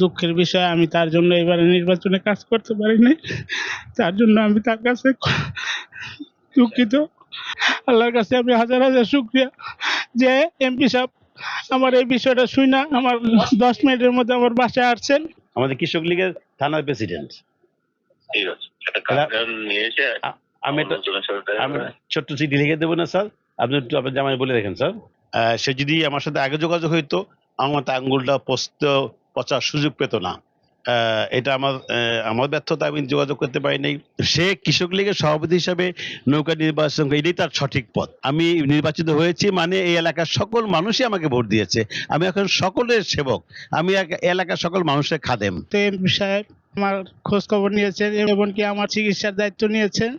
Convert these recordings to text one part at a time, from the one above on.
দুঃখের বিষয় আমি তার জন্য এবারে নির্বাচনে কাজ করতে পারিনি। তার জন্য আমি তার কাছে দুঃখিত। আল্লাহর কাছে আমি হাজার হাজার শুক্রিয়া যে এমপি সাহেব আমার এই বিষয়টা শুই না আমার দশ মিনিটের মধ্যে আমার বাসায় আসছেন। আমাদের কৃষক লীগের থানার প্রেসিডেন্ট। ঠিক আছে নিয়েছে। আমি ছোট্ট চিঠি লিখে দেবো না স্যার? আপনি একটু আপনার জামাই বলে রাখেন স্যার। সে যদি আমার সাথে আগে যোগাযোগ হইতো আমার তো আঙ্গুলটা পোস্ত পচার সুযোগ পেত না। এটা আমার আমার ব্যর্থতা আমি যোগাযোগ করতে পারিনি। সে কৃষক লীগের সভাপতি হিসাবে নৌকা নির্বাচন এটাই তার সঠিক পথ। আমি নির্বাচিত হয়েছি মানে এই এলাকার সকল মানুষই আমাকে ভোট দিয়েছে। আমি এখন সকলের সেবক। আমি এক- এলাকার সকল মানুষের খাদেম। সাহেব আমার খোঁজ খবর নিয়েছেন এমনকি আমার চিকিৎসার দায়িত্ব নিয়েছেন।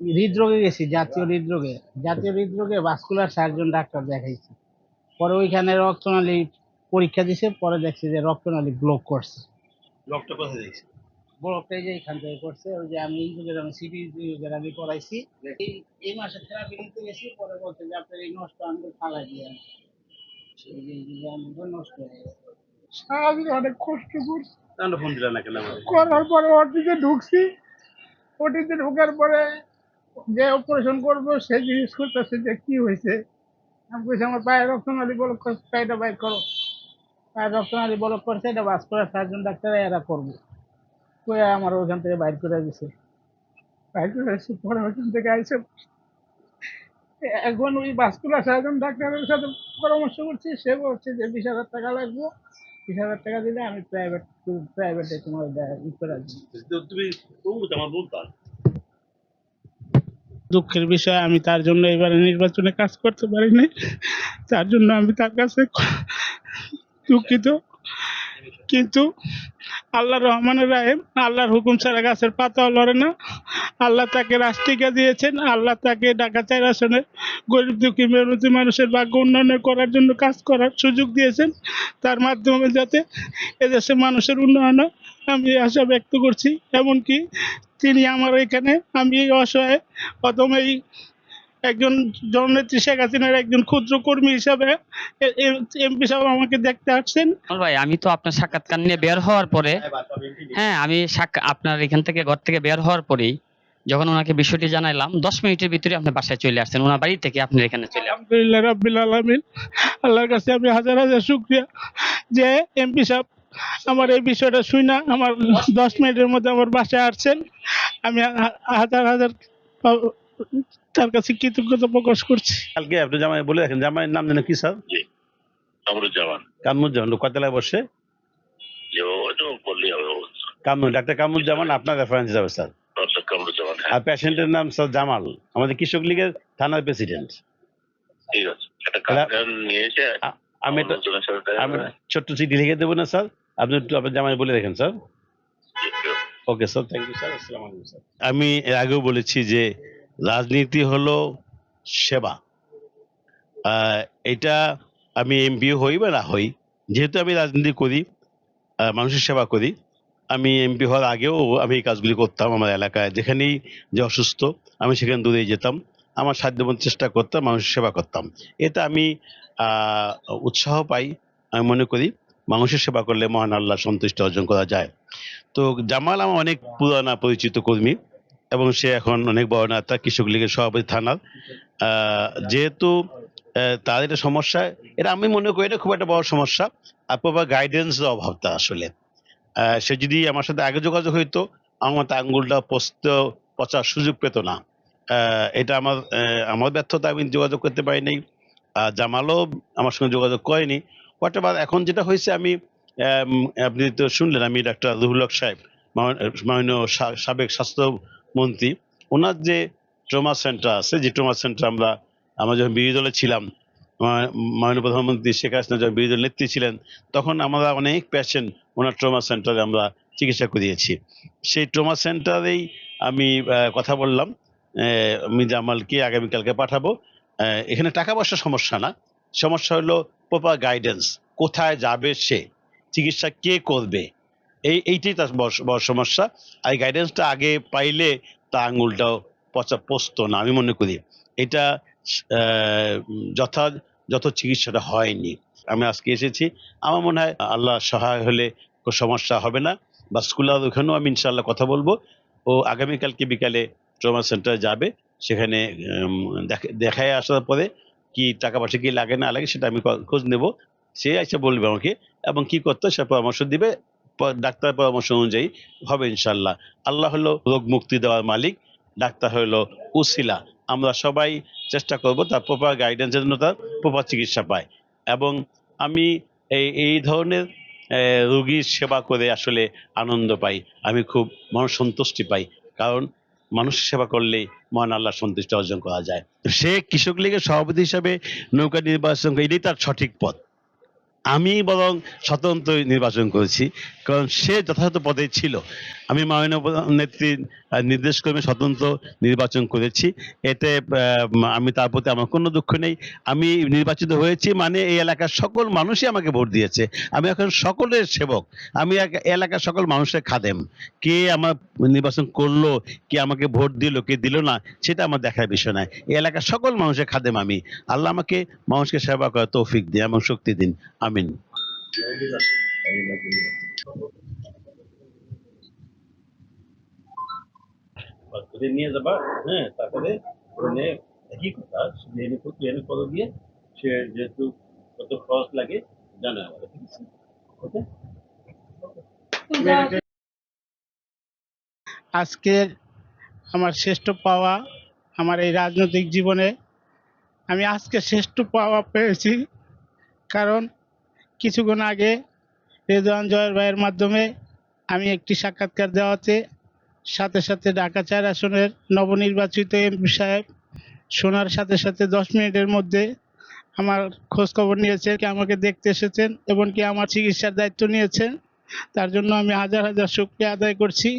হৃদরোগে গেছি জাতীয় হৃদরোগে। জাতীয় হৃদরোগে ভাস্কুলার সার্জন ডাক্তার দেখাইছি। পরে ওইখানে রক্তনালী পরীক্ষা দিছে পরে দেখছি যে রক্তনালী ব্লক করছে। ডক্টর কোথায় দেখছি ব্লকটাই যে এখান থেকে করছে ওই যে আমি আমি সিটি আমি করাইছি এই মাসে থেরাপি নিতে গেছি পরে বলছে যে আপনার এই নষ্ট আঙ্গুল ফালাই দিয়ে আঙ্গুলটা নষ্ট হয়ে গেছে। সারাদিন অনেক কষ্ট করছি। ফোন দিলা না কেন করার পরে ওটিতে ঢুকছি। ওটিতে ঢোকার পরে যে অপারেশন করব, সে জিজ্ঞেস করতেছে যে কি হয়েছে? আমি বলছি, আমার পায়ের রক্তনালী বলক করছে পায়েটা বাইর করো। পায়ের রক্তনালী বলক করছে এটা বাস করে সার্জন ডাক্তার এরা করবে। আমার ওখান থেকে বাইর করে দিছে। বাইর করে এসে পরে ওখান থেকে আইসে এখন ওই বাসকুলার সার্জন ডাক্তারের সাথে পরামর্শ করছি। সে বলছে যে, বিশ হাজার টাকা লাগবে। বিশ হাজার টাকা দিলে আমি প্রাইভেট প্রাইভেটে তোমার ই করে তুমি তুমি তো আমার বলতা দুঃখের বিষয়, আমি তার জন্য এবারে নির্বাচনে কাজ করতে পারিনি। তার জন্য আমি তার কাছে দুঃখিত। কিন্তু আল্লাহ রহমানের রাহেম আল্লাহর হুকুম ছাড়া গাছের পাতাও লড়ে না। আল্লাহ তাকে রাষ্ট্রিকা দিয়েছেন আল্লাহ তাকে ঢাকা চার আসনে গরিব দুঃখী মেহনতি মানুষের ভাগ্য উন্নয়ন করার জন্য কাজ করার সুযোগ দিয়েছেন। তার মাধ্যমে যাতে এদেশের মানুষের উন্নয়ন হয়, আমি আশা ব্যক্ত করছি। এমনকি তিনি আমার এখানে আমি এই অসহায় প্রথম এই একজন জননেত্রী শেখ হাসিনার একজন ক্ষুদ্র কর্মী হিসাবে এমপি সাহেব আমাকে দেখতে আসছেন। ভাই আমি তো আপনার সাক্ষাৎকার নিয়ে বের হওয়ার পরে হ্যাঁ আমি আপনার এখান থেকে ঘর থেকে বের হওয়ার পরেই যখন ওনাকে বিষয়টি জানাইলাম দশ মিনিটের ভিতরে আপনি বাসায় চলে আসছেন। ওনার বাড়ি থেকে আপনি এখানে চলে আলহামদুলিল্লাহ রাব্বিল আলামিন। আল্লাহর কাছে আমি হাজার হাজার শুক্রিয়া যে এমপি সাহেব আমার এই বিষয়টা শুই না আমার দশ মিনিটের মধ্যে আমার বাসায় আসছেন। আমি হাজার হাজার তার কাছে কৃতজ্ঞতা প্রকাশ করছি। কালকে আপনি জামাই বলে রাখেন। জামাইয়ের নাম জানেন কি স্যার? কামরুজ্জামান। কামরুজ্জামান কয়তলায় বসে? কামরুল ডাক্তার কামরুজ্জামান আপনার রেফারেন্স যাবে স্যার। হ্যাঁ। আর পেশেন্টের নাম স্যার জামাল। আমাদের কৃষক লীগের থানার প্রেসিডেন্ট ঠিক আছে। আমি আমি ছোট্ট চিঠি লিখে দেবো না স্যার। আপনি একটু আপনার জামাই বলে রাখেন sir. Okay sir thank you sir আসসালামু আলাইকুম স্যার আমি এর আগেও বলেছি যে রাজনীতি হলো সেবা। এটা আমি এমপিও হই বা না হই, যেহেতু আমি রাজনীতি করি মানুষের সেবা করি, আমি এমপি হওয়ার আগেও আমি এই কাজগুলি করতাম আমার এলাকায়। যেখানেই যে অসুস্থ, আমি সেখানে দূরে যেতাম, আমার সাধ্যমতো চেষ্টা করতাম, মানুষের সেবা করতাম। এতে আমি উৎসাহ পাই, আমি মনে করি মানুষের সেবা করলে মহান আল্লাহ সন্তুষ্ট অর্জন করা যায়। তো জামাল আমার অনেক পুরানা পরিচিত কর্মী। এবং সে এখন অনেক বড় নেতা, কৃষক লীগের সভাপতি থানার। যেহেতু এটা সমস্যা, এটা আমি মনে করি এটা খুব একটা বড় সমস্যা। আর প্রপার গাইডেন্সের অভাবটা আসলে। সে যদি আমার সাথে আগে যোগাযোগ হইতো, আমার আঙ্গুলটা পোস্ত পচার সুযোগ পেত না। এটা আমার আমার ব্যর্থতা আমি যোগাযোগ করতে পারিনি। জামালও আমার সঙ্গে যোগাযোগ করেনি। হোয়াট এভার এখন যেটা হয়েছে, আমি আপনি তো শুনলেন, আমি ডাক্তার রুহুল সাহেব মাননীয়- সাবেক সা- স্বাস্থ্যমন্ত্রী ওনার যে ট্রমা সেন্টার আছে, যে ট্রমা সেন্টার আমরা আমরা যখন বিরোধী দলে ছিলাম মাননীয় প্রধানমন্ত্রী শেখ হাসিনা যখন বিরোধী দলের নেত্রী ছিলেন, তখন আমরা অনেক পেশেন্ট ওনার ট্রমা সেন্টারে আমরা চিকিৎসা করিয়েছি। সেই ট্রমা সেন্টারেই আমি কথা বললাম মির্জা জামালকে আগামীকালকে পাঠাবো। এখানে টাকা পয়সার সমস্যা না, সমস্যা হলো প্রপার গাইডেন্স কোথায় যাবে সে, চিকিৎসা কে করবে এই, এইটাই তার বড় সমস্যা। আর গাইডেন্সটা আগে পাইলে তা আঙুলটাও পচা পোস্ত না, আমি মনে করি। এটা যথা, যত চিকিৎসাটা হয়নি। আমি আজকে এসেছি। আমার মনে হয় আল্লাহ সহায় হলে কোনো সমস্যা হবে না। বা স্কুল ওখানেও আমি ইনশাল্লাহ কথা বলব। ও আগামীকালকে বিকালে ট্রমা সেন্টারে যাবে। সেখানে দেখ- দেখায় আসার পরে কি টাকা পয়সা কি লাগে না লাগে সেটা আমি খোঁজ নেব। সে এসে বলবে আমাকে এবং কি করতে সে পরামর্শ দিবে। ডাক্তারের পরামর্শ অনুযায়ী হবে ইনশাল্লাহ আল্লাহ হলো রোগ মুক্তি দেওয়ার মালিক, ডাক্তার হলো উসিলা। আমরা সবাই চেষ্টা করব তার প্রপার গাইডেন্সের জন্য তার প্রপার চিকিৎসা পায়। এবং আমি এই এই ধরনের রুগীর সেবা করে আসলে আনন্দ পাই। আমি খুব মন সন্তুষ্টি পাই। কারণ মানুষের সেবা করলেই মহান আল্লাহ সন্তুষ্টি অর্জন করা যায়। সে কৃষক লীগের সভাপতি হিসাবে নৌকা নির্বাচন এটাই তার সঠিক পথ। আমি বরং স্বতন্ত্র নির্বাচন করেছি কারণ সে যথাযথ পদে ছিল। আমি মাননীয় নেত্রীর আহ, নির্দেশ ক্রমে স্বতন্ত্র নির্বাচন করেছি। এতে আমি তার প্রতি আমার কোনো দুঃখ নেই। আমি নির্বাচিত হয়েছি মানে এই এলাকার সকল মানুষই আমাকে ভোট দিয়েছে। আমি এখন সকলের সেবক। আমি এলাকার সকল মানুষের খাদেম। কে আমার নির্বাচন করল কে আমাকে ভোট দিল কে দিল না সেটা আমার দেখার বিষয় নয়। এই এলাকার সকল মানুষের খাদেম আমি। আল্লাহ আমাকে মানুষকে সেবা করার তৌফিক দিন এবং শক্তি দিন। আমিন নিয়ে যাবা হ্যাঁ তারপরে ওখানে একই কথা এনে এনে দিয়ে সে যেহেতু কত খরচ লাগে জানে আমাদের ঠিক আছে ওকে আজকের আমার শ্রেষ্ঠ পাওয়া আমার এই রাজনৈতিক জীবনে আমি আজকে শ্রেষ্ঠ পাওয়া পেয়েছি। কারণ কিছুক্ষণ আগে রেজওয়ান জয়ের ভাইয়ের মাধ্যমে আমি একটি সাক্ষাৎকার দেওয়াতে সাথে সাথে ঢাকা চার আসনের নবনির্বাচিত এমপি সাহেব শোনার সাথে সাথে দশ মিনিটের মধ্যে আমার খোঁজ খবর নিয়েছেন, কি আমাকে দেখতে এসেছেন এবং কি আমার চিকিৎসার দায়িত্ব নিয়েছেন। তার জন্য আমি হাজার হাজার শুক্রিয়া আদায় করছি।